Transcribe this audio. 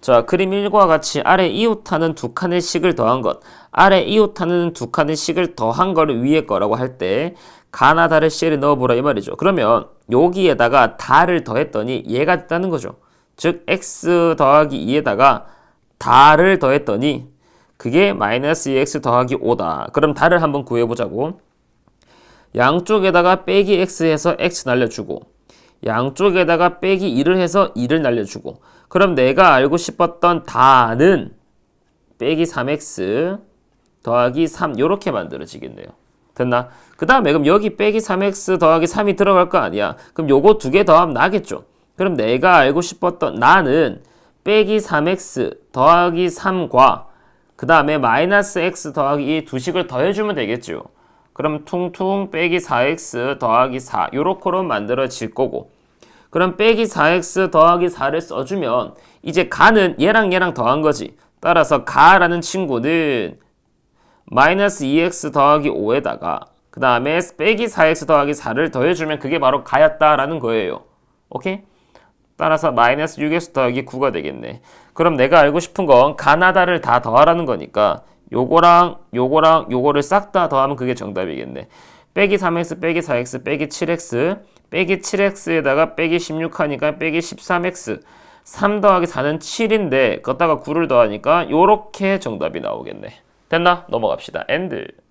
자, 그림 1과 같이 아래 이웃하는 두 칸의 식을 더한 것. 아래 이웃하는 두 칸의 식을 더한 거를 위에 거라고 할 때 가나 다를 CL에 넣어보라 이 말이죠. 그러면 여기에다가 다를 더했더니 얘가 됐다는 거죠. 즉 x 더하기 2에다가 다를 더했더니 그게 마이너스 2x 더하기 5다. 그럼 다를 한번 구해보자고. 양쪽에다가 빼기 x 해서 x 날려주고 양쪽에다가 빼기 2를 해서 2를 날려주고 그럼 내가 알고 싶었던 다는 빼기 3x 더하기 3 이렇게 만들어지겠네요. 됐나? 그 다음에 그럼 여기 빼기 3x 더하기 3이 들어갈 거 아니야. 그럼 요거 두 개 더하면 나겠죠. 그럼 내가 알고 싶었던 나는 빼기 3x 더하기 3과 그 다음에 마이너스 x 더하기 이두 식을 더해주면 되겠죠. 그럼 퉁퉁 빼기 4x 더하기 4 요렇게로 만들어질 거고 그럼 빼기 4x 더하기 4를 써주면 이제 가는 얘랑 얘랑 더한 거지. 따라서 가라는 친구는 마이너스 2x 더하기 5에다가 그 다음에 빼기 4x 더하기 4를 더해주면 그게 바로 가였다라는 거예요. 오케이? 따라서 마이너스 6x 더하기 9가 되겠네. 그럼 내가 알고 싶은 건 가나다를 다 더하라는 거니까 요거랑 요거랑 요거를 싹 다 더하면 그게 정답이겠네. 빼기 3x 빼기 4x 빼기 7x 빼기 7x에다가 빼기 16 하니까 빼기 13x 3 더하기 4는 7인데 걷다가 9를 더하니까 요렇게 정답이 나오겠네. 됐나? 넘어갑시다. 엔드.